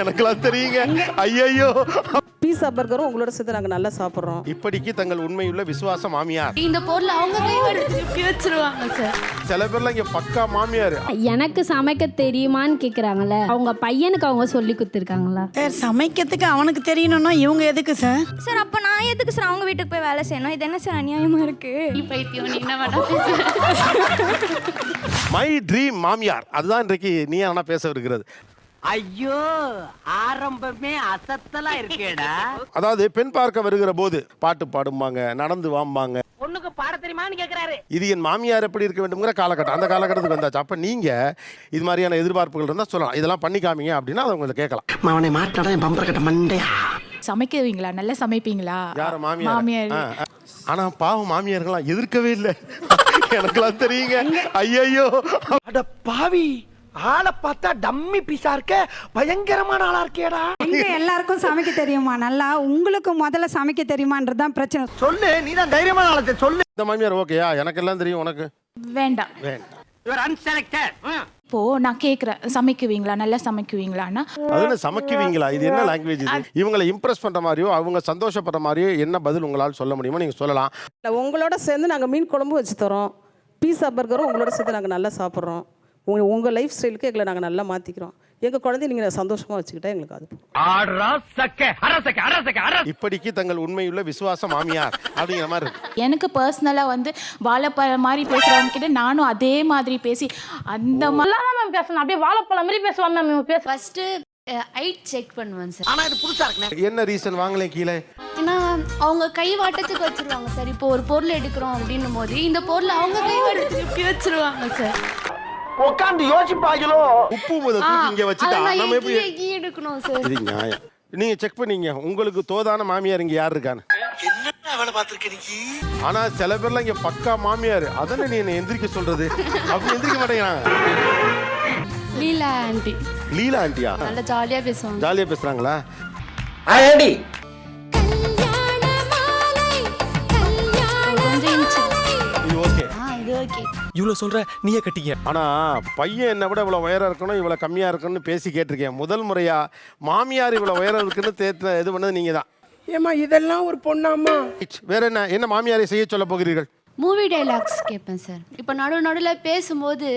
எனக்கெல்லாம் தெரியுங்க. ஐயையோ. பீஸா பர்கரும் உங்களோட சேர்த்து நாங்கள் நல்லா சாப்பிட்றோம். இப்படிக்கு தங்கள் உண்மையுள்ள விசுவாச மாமியார். இந்த பொருள் அவங்க திருப்பி வச்சிருவாங்க சார் சில பேர்லாம் இங்க பக்கா மாமியார். எனக்கு சமைக்க தெரியுமான்னு கேக்குறாங்கல்ல. அவங்க பையனுக்கு அவங்க சொல்லி கொடுத்துருக்காங்களா? சார் சமைக்கிறதுக்கு அவனுக்கு தெரியணும்னா இவங்க எதுக்கு சார் சார் அப்போ நான் எதுக்கு சார் அவங்க வீட்டுக்கு போய் வேலை செய்யணும்? இது என்ன சார் அநியாயமா இருக்கு? நீ பைத்தியம் நீ என்ன வேணா மை ட்ரீம் மாமியார். அதுதான் இன்றைக்கு நீ ஆனா பேச இருக்கிறது ஐயோ ஆரம்பமே அசத்தலா இருக்கேடா. அதாவது பெண் பார்க்க வருகிற போது பாட்டு பாடும்பாங்க நடந்து வாம்பாங்க. பொண்ணுக்கு பாட தெரியுமான்னு கேக்குறாரு. இது என் மாமியார் எப்படி இருக்க வேண்டுங்கிற காலகட்டம். அந்த காலகட்டத்துக்கு வந்தாச்சு. அப்ப நீங்க இது மாதிரியான எதிர்பார்ப்புகள் இருந்தா சொல்லலாம். இதெல்லாம் பண்ணி காமிங்க அப்படின்னா அதை உங்களுக்கு கேட்கலாம். அவனை மாட்டாடா என் பம்பர கட்ட மண்டையா? சமைக்குவீங்களா நல்லா சமைப்பீங்களா? யார மாமியார். ஆனா பாவம் மாமியார்கள்லாம் எதிர்க்கவே இல்லை. எனக்கெல்லாம் தெரியுங்க. ஐயையோ. அட பாவி. ஆளை பார்த்தா டம்மி பீஸா இருக்க பயங்கரமான ஆளா இருக்கேடா. எங்க எல்லாருக்கும் சமைக்க தெரியுமா நல்லா? உங்களுக்கு முதல்ல சமைக்க தெரியுமான்றது தான் பிரச்சனை. சொல்லு நீ தான் தைரியமான ஆளத்தை சொல்லு. இந்த மாமியார் ஓகேயா எனக்கு எல்லாம் தெரியும் உனக்கு? வேண்டாம். வேண்டாம். அன்செலக்டட் இப்போ நான் கேக்குறேன் சமைக்குவீங்களா நல்லா சமைக்குவீங்களான்னா? அது என்ன சமைக்குவீங்களா? இது என்ன லாங்குவேஜ் இது? இவங்களை இம்ப்ரெஸ் பண்ற மாதிரியோ அவங்க சந்தோஷப்படுற மாதிரியோ என்ன பதில் உங்களால் சொல்ல முடியுமோ நீங்க சொல்லலாம். இல்ல, உங்களோட சேர்ந்து நாங்கள் மீன் குழம்பு வச்சு தரோம். பீஸா பர்கரும் உங்களோட சேர்த்து நாங்கள் நல்லா சாப்பிட்றோம். உங்க உங்கள் லைஃப் ஸ்டைலுக்கு எங்களை நாங்கள் நல்லா மாற்றிக்கிறோம் எங்கள் குழந்தைய நீங்கள் சந்தோஷமாக வச்சுக்கிட்டா எங்களுக்கு அது இப்படிக்கு தங்கள் உண்மையுள்ள விசுவாச மாமியார் அப்படிங்கிற மாதிரி இருக்கு. எனக்கு பர்சனலாக வந்து வாழைப்பழம் மாதிரி பேசுறவங்க கிட்ட நானும் அதே மாதிரி பேசி அந்த மாதிரி மேம் பேசணும். அப்படியே வாழைப்பழம் மாதிரி பேசுவாங்க மேம் பேச ஃபர்ஸ்ட் ஹைட் செக் பண்ணுவேன் சார் ஆனா இது புதுசா இருக்குனே என்ன ரீசன் வாங்கலை கீழே? ஏன்னா அவங்க கை வாட்டத்துக்கு வச்சிருவாங்க சார் இப்போ ஒரு பொருள் எடுக்கிறோம் அப்படின்னும் போது இந்த பொருள் அவங்க கை வாட்டத்துக்கு வச்சிருவாங்க சார் உட்காந்து யோசிப்பாங்களோ? உப்பு முதல் தூக்கி இங்க வச்சுட்டா நம்ம எப்படி எக்கி எடுக்கணும் சார் இது நியாயம். நீங்க செக் பண்ணீங்க. உங்களுக்கு தோதான மாமியார் இங்க யார் இருக்கான்னு? ஆனா சில பேர்லாம் இங்க பக்கா மாமியார். அதனை நீ என்ன எந்திரிக்க சொல்றது? அப்படி எந்திரிக்க மாட்டேங்கிறாங்க. லீலா ஆண்டி. லீலா ஆண்டியா? நல்லா ஜாலியா பேசுவாங்க. ஜாலியா பேசுறாங்களா? ஐடி இவ்வளவு சொல்ற நீயே கட்டிக்க. ஆனா பையன் என்னை விட இவ்வளவு உயரம் இருக்கணும் இவ்வளவு கம்மியா இருக்கணும்னு பேசி கேட்டிருக்கேன். முதல் முறையா மாமியார் இவ்வளவு உயரம் இருக்குன்னு தேத்த இது பண்ணது நீங்க தான் ஏமா இதெல்லாம் ஒரு பொண்ணாமா வேற என்ன என்ன மாமியாரை செய்ய சொல்ல போகிறீர்கள்? மூவி டைலாக்ஸ் கேட்பேன் சார் இப்போ நடு நடுவில் பேசும்போது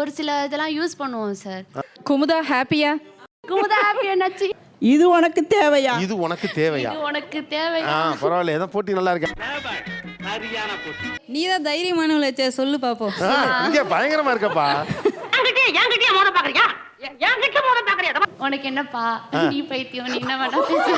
ஒரு சில இதெல்லாம் யூஸ் பண்ணுவோம் சார் குமுதா ஹாப்பியா குமுதா ஹாப்பி என்னாச்சு இது உனக்கு தேவையா? இது உனக்கு தேவையா? இது உனக்கு தேவை ஆ பரவாயில்ல ஏதோ போட்டி நல்லா இருக்கேன் நீ தான் தைரியமானவளே சொல்லு பாப்போம். இங்க பயங்கரமா இருக்கப்பா. உனக்கு என்னப்பா? நீ பைத்தியம் நீ என்ன வேணா பேசு.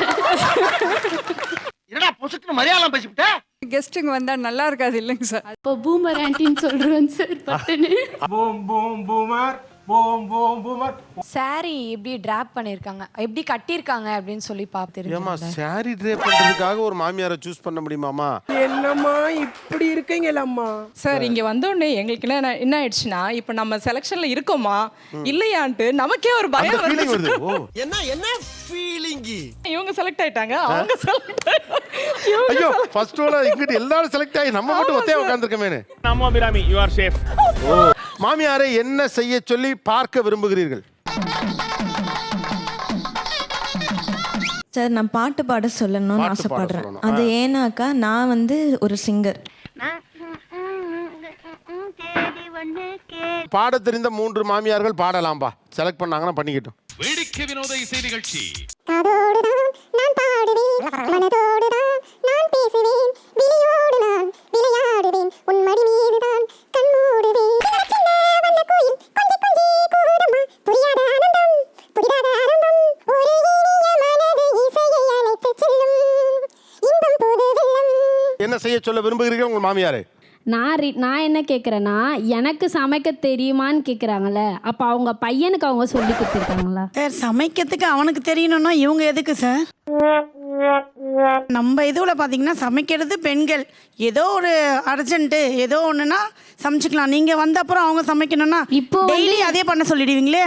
என்னடா பொசுக்கு மரியாதை பேசிவிட்ட? கெஸ்ட்டுங்க வந்தா நல்லா இருக்காது இல்லைங்க சார். இப்போ பூமர் ஆண்டின்னு சொல்றேன் சார் பட்டுன்னு. Boom boom boomer boom boom boomer sari எப்படி டிராப் பண்ணிருக்காங்க. எப்படி கட்டியிருக்காங்க அப்படின்னு சொல்லி ஏமா சாரி ட்ரே பண்றதுக்காக ஒரு மாமியாரை சூஸ் பண்ண முடியுமாமா என்னம்மா இப்படி இருக்கீங்களம்மா? சார் இங்கே வந்தோடனே எங்களுக்கு என்ன என்ன ஆயிடுச்சுன்னா இப்போ நம்ம செலெக்ஷனில் இருக்கோமா இல்லையான்ட்டு நமக்கே ஒரு அந்த பயம் ஃபீலிங் வருது. வருது ஓ. என்ன என்ன ஃபீலிங் இவங்க செலக்ட் ஆயிட்டாங்க அவங்க செலக்ட் ஐயோ ஃபர்ஸ்ட் ஓல இங்கிட்டு எல்லாரும் செலக்ட் ஆகி நம்ம மட்டும் ஒத்தையா உட்கார்ந்துருக்கமேனு. நாமோ அபிராமி யூ ஆர் சேஃப் ஓ. மாமியாரை என்ன செய்ய சொல்லி பார்க்க விரும்புகிறீர்கள்? சார் நான் பாட்டு பாட சொல்லணும்னு பாட்டு பாட ஆசைப்படுறேன். சொல்லணும். அது. ஏன்னாக்கா நான் வந்து ஒரு சிங்கர் பாட தெரிந்த மூன்று மாமியார்கள் பாடலாம்பா. செலக்ட் பண்ணாங்கன்னா பண்ணிக்கிட்டோம். வேடிக்கை வினோத இசை நிகழ்ச்சி. அதோடுதான் நான் பாடுவேன். மனதோடுதான் செய்ய சொல்ல விரும்புகிறீர்கள் உங்கள் மாமியாரை? நான் ரி- நான் என்ன கேட்குறேன்னா எனக்கு சமைக்க தெரியுமான்னு கேட்குறாங்கல்ல அப்போ அவங்க பையனுக்கு அவங்க சொல்லி கொடுத்துருக்காங்களா? சார் சமைக்கிறதுக்கு அவனுக்கு தெரியணும்னா இவங்க எதுக்கு சார்? நம்ம இதுவில் பார்த்தீங்கன்னா சமைக்கிறது பெண்கள். ஏதோ ஒரு அர்ஜென்ட்டு ஏதோ ஒன்றுனா சமைச்சுக்கலாம். நீங்கள் வந்த அப்புறம் அவங்க சமைக்கணும்னா இப்போ வந்து- டெய்லி அதே பண்ண சொல்லிடுவீங்களே?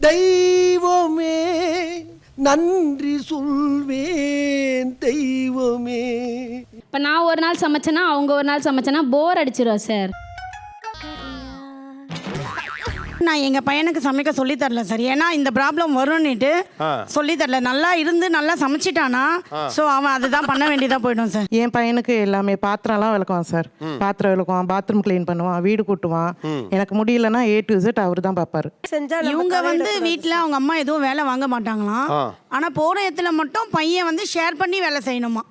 தெய்வமே நன்றி சொல்வேன். தெய்வமே இப்போ நான் ஒரு நாள் சமைச்சேன்னா அவங்க ஒரு நாள் சமைச்சேன்னா போர் அடிச்சிடும் சார் நான் எங்கள் பையனுக்கு சமைக்க சொல்லி தரல சார் ஏன்னா இந்த ப்ராப்ளம் வரும்னுட்டு. சொல்லி தரல. நல்லா இருந்து நல்லா சமைச்சிட்டானா ஸோ அவன் அதுதான் பண்ண வேண்டியதாக போயிடும் சார் என் பையனுக்கு எல்லாமே பாத்திரம்லாம் விளக்குவான் சார் பாத்திரம் விளக்குவான் பாத்ரூம் க்ளீன் பண்ணுவான் வீடு கூட்டுவான். எனக்கு முடியலன்னா ஏ டு Z அவர் தான் பார்ப்பாரு இவங்க வந்து வீட்டில் அவங்க அம்மா எதுவும் வேலை வாங்க மாட்டாங்களாம். ஆனால் போகிற இடத்துல மட்டும் பையன் வந்து ஷேர் பண்ணி வேலை செய்யணுமா?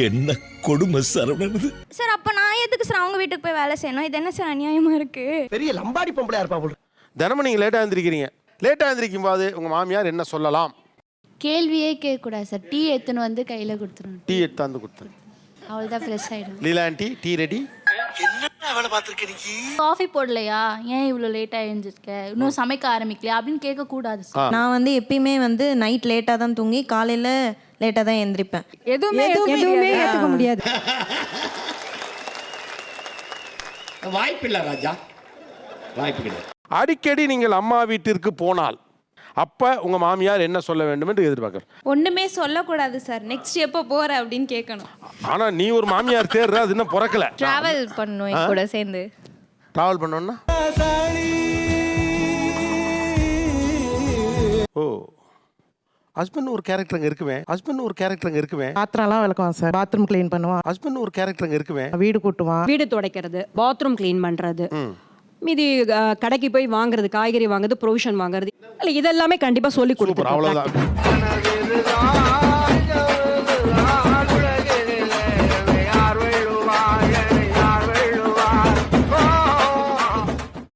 என்ன கொடுமை சரவணன் சார் அப்போ நான் எதுக்கு சார் அவங்க வீட்டுக்கு போய் வேலை செய்யணும்? இது என்ன சார் அநியாயமா இருக்கு? பெரிய லம்பாடி பொம்பளையா இருப்பா போல தினமும் நீங்கள் லேட்டாக எழுந்திருக்கிறீங்க லேட்டாக எழுந்திருக்கும் போது உங்கள் மாமியார் என்ன சொல்லலாம்? கேள்வியே கேட்கக்கூடாது சார் டீ எடுத்துன்னு வந்து கையில் கொடுத்துருணும் டீ எடுத்தாந்து கொடுத்தேன் அவள் தான் ஃப்ரெஷ் ஆகிடும் லீலா ஆண்டி டீ ரெடி என்ன வேலை பார்த்துருக்க நீ? காஃபி போடலையா? ஏன் இவ்வளோ லேட்டாக எழுந்திருக்க? இன்னும் சமைக்க ஆரம்பிக்கலையா? அப்படின்னு கேட்கக்கூடாது சார் ஆ. நான் வந்து எப்பயுமே வந்து நைட் லேட்டாக தான் தூங்கி காலையில் லேட்டாக தான் எந்திரிப்பேன். எதுவுமே எதுவுமே ஏற்றுக்க முடியாது. வாய்ப்பில்ல ராஜா. வாய்ப்பு கிடையாது. அடிக்கடி நீங்கள் அம்மா வீட்டிற்கு போனால் அப்போ உங்கள் மாமியார் என்ன சொல்ல வேண்டும் என்று எதிர்பார்க்குறேன் ஒண்ணுமே சொல்லக்கூடாது சார். நெக்ஸ்ட் எப்போ போற அப்படின்னு கேட்கணும். ஆனால் நீ ஒரு மாமியார் தேர்ற அது இன்னும் பிறக்கல. டிராவல் பண்ணும் என் கூட சேர்ந்து. ட்ராவல் பண்ணோன்னா ஓ. ஹஸ்பண்ட் ஒரு கேரக்டர் அங்கே இருக்குமே. ஹஸ்பண்ட் ஒரு கேரக்டர் அங்கே இருக்குமே. பாத்திரம்லாம் விளக்குவான் சார். பாத்ரூம் க்ளீன் பண்ணுவான். ஹஸ்பண்ட் ஒரு கேரக்டர் அங்கே இருக்குமே. வீடு கூட்டுவான். வீடு துடைக்கிறது பாத்ரூம் க்ளீன் பண்ணுறது ம். மீதி கடைக்கு போய் வாங்குறது காய்கறி வாங்குறது ப்ரொவிஷன் வாங்குறது. இல்லை இதெல்லாமே கண்டிப்பாக சொல்லி சூப்பர் அவ்வளோதான்